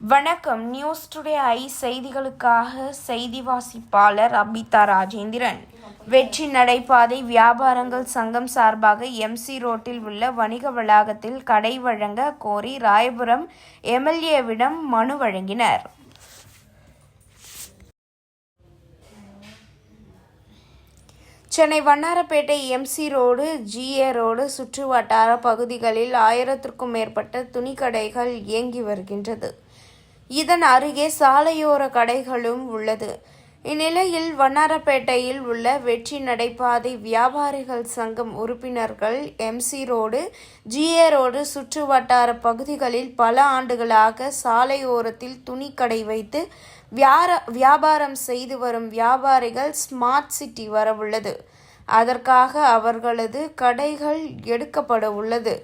வணக்கம். News today I செய்திகளுக்காக செய்தி வாசிப்பாளர் அபிதா ராஜேந்திரன். வெற்றி நடைபாதை வியாபாரங்கள் சங்கம் சார்பாக எம்சி ரோட்டில் உள்ள வணிக வளாகத்தில் கடை வழங்க கோரி ராயபுரம் எம்எல்ஏவிடம் மனு வழங்கினர். Chennai Vannarapettai MC road GA road சுற்றுவட்டார பகுதிகளில் ஆயிரத்திற்கும் மேற்பட்ட துணிக்கடைகள் இயங்கி வருகின்றது. இதன் அருகே சாலையோர கடைகளும் உள்ளது. இந்நிலையில் வண்ணாரப்பேட்டையில் உள்ள வெற்றி நடைபாதை வியாபாரிகள் சங்கம் உறுப்பினர்கள் எம்சி ரோடு ஜிஏ ரோடு சுற்று வட்டார பகுதிகளில் பல ஆண்டுகளாக சாலையோரத்தில் துணிக்கடை வைத்து வியார வியாபாரம் செய்து வரும் வியாபாரிகள் ஸ்மார்ட் சிட்டி வரவுள்ளது. அதற்காக அவர்களது கடைகள் எடுக்கப்பட உள்ளது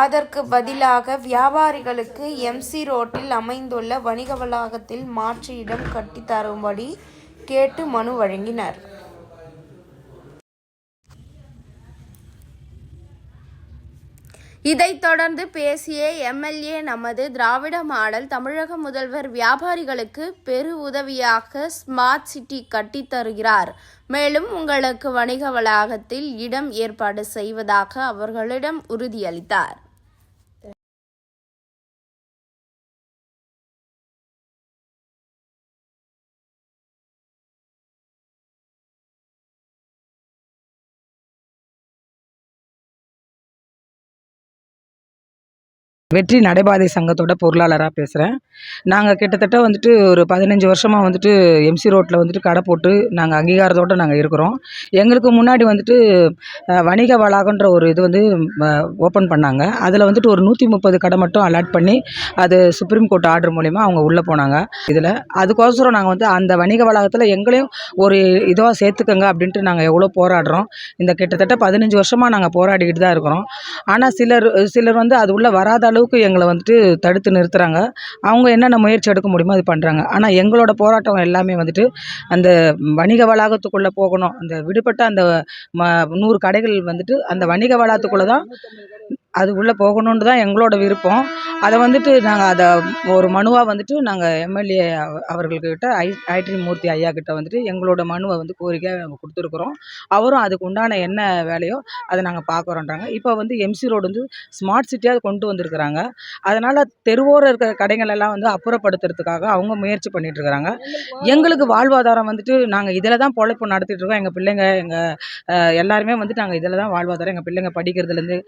அதற்கு பதிலாக வியாபாரிகளுக்கு எம்சி ரோட்டில் அமைந்துள்ள வணிக வளாகத்தில் மாற்று இடம் கட்டித் தரும்படி கேட்டு மனு வழங்கினர். இதைத் தொடர்ந்து பேசிய எம்எல்ஏ நமது திராவிட மாடல் தமிழக முதல்வர் வியாபாரிகளுக்கு பெரு உதவியாக ஸ்மார்ட் சிட்டி கட்டித் தருகிறார். மேலும் உங்களுக்கு வணிக வளாகத்தில் இடம் ஏற்பாடு செய்வதாக அவர்களிடம் உறுதியளித்தார். வெற்றி நடைபாதை சங்கத்தோட பொருளாளராக பேசுகிறேன் நாங்கள் கிட்டத்தட்ட வந்துட்டு ஒரு பதினஞ்சு வருஷமாக வந்துட்டு எம்சி ரோட்டில் வந்துட்டு கடை போட்டு நாங்கள் அங்கீகாரத்தோடு நாங்கள் இருக்கிறோம். எங்களுக்கு முன்னாடி வந்துட்டு வணிக வளாகன்ற ஒரு இது வந்து ஓப்பன் பண்ணாங்க. அதில் வந்துட்டு ஒரு நூற்றி முப்பது கடை மட்டும் அலாட் பண்ணி அது சுப்ரீம் கோர்ட் ஆர்டர் மூலிமா அவங்க உள்ளே போனாங்க. இதில் அதுக்கோசரம் நாங்கள் வந்து அந்த வணிக வளாகத்தில் எங்களையும் ஒரு இதுவாக சேர்த்துக்கங்க அப்படின்ட்டு நாங்கள் எவ்வளோ போராடுறோம். இந்த கிட்டத்தட்ட பதினஞ்சு வருஷமாக நாங்கள் போராடிக்கிட்டு தான் இருக்கிறோம். ஆனால் சிலர் சிலர் வந்து அது உள்ளே வராத அளவு அளவுக்கு எங்களை வந்துட்டு தடுத்து நிறுத்துகிறாங்க அவங்க என்னென்ன முயற்சி எடுக்க முடியுமோ அது பண்ணுறாங்க ஆனால் எங்களோட போராட்டம் எல்லாமே வந்துட்டு அந்த வணிக வளாகத்துக்குள்ளே போகணும். அந்த விடுபட்ட அந்த ம நூறு கடைகள் வந்துட்டு அந்த வணிக வளாகத்துக்குள்ளே தான் அது உள்ளே போகணுன்ட்டு தான் எங்களோட விருப்பம். அதை வந்துட்டு நாங்கள் அதை ஒரு மனுவாக வந்துட்டு நாங்கள் எம்எல்ஏ அவர்கள்கிட்ட ஐ ஐடி மூர்த்தி ஐயா கிட்ட வந்துட்டு எங்களோட மனுவை வந்து கோரிக்கையாக நாங்கள் கொடுத்துருக்குறோம். அவரும் அதுக்கு உண்டான என்ன வேலையோ அதை நாங்கள் பார்க்குறோன்றாங்க இப்போ வந்து எம்சி ரோடு வந்து ஸ்மார்ட் சிட்டியாக கொண்டு வந்திருக்கிறாங்க. அதனால் தெருவோரம் இருக்கிற கடைகள் எல்லாம் வந்து அப்புறப்படுத்துறதுக்காக அவங்க முயற்சி பண்ணிட்டு இருக்கிறாங்க எங்களுக்கு வாழ்வாதாரம் வந்துட்டு நாங்கள் இதில் தான் பொழைப்பு நடத்திட்டு இருக்கோம். எங்கள் பிள்ளைங்க எங்கள் எல்லாருமே வந்துட்டு நாங்கள் இதில் தான் வாழ்வாதாரம் எங்கள் பிள்ளைங்க படிக்கிறதுலேருந்து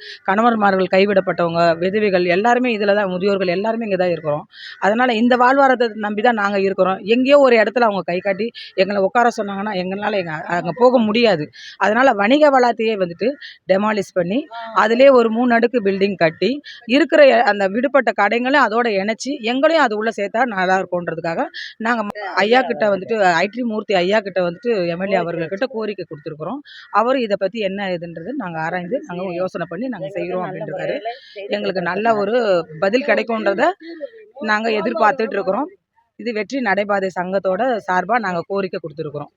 கணவன்மார்கள் கைவிடப்பட்டவங்க விதவைகள் எல்லாருமே இதில் தான் முதியோர்கள் எல்லாருமே இங்கே தான் இருக்கிறோம். அதனால் இந்த வாழ்வாரத்தை நம்பி தான் நாங்கள் இருக்கிறோம். எங்கேயோ ஒரு இடத்துல அவங்க கை காட்டி எங்களை உட்கார சொன்னாங்கன்னா எங்களால் எங்கள் அங்கே போக முடியாது. அதனால் வணிக வளாத்தையே வந்துட்டு டெமாலிஷ் பண்ணி அதிலே ஒரு மூணு அடுக்கு பில்டிங் கட்டி இருக்கிற அந்த விடுபட்ட கடைங்களையும் அதோட இணைச்சி எங்களையும் அது உள்ளே சேர்த்தா நல்லா இருக்கும்ன்றதுக்காக நாங்கள் ஐயா கிட்ட வந்துட்டு ஐடி மூர்த்தி ஐயா கிட்ட வந்துட்டு எம்எல்ஏ அவர்கள்கிட்ட கோரிக்கை கொடுத்துருக்குறோம். அவர் இதை பற்றி என்ன இதுன்றது நாங்கள் ஆராய்ந்து நாங்கள் யோசனை பண்ணி நாங்கள் செய்கிறோம் அப்படின்றாரு எங்களுக்கு நல்ல ஒரு பதில் கிடைக்கும்ன்றத நாங்கள் எதிர்பார்த்துட்டு இருக்கிறோம். இது வெற்றி நடைபாதை சங்கத்தோட சார்பாக நாங்கள் கோரிக்கை கொடுத்துருக்குறோம்.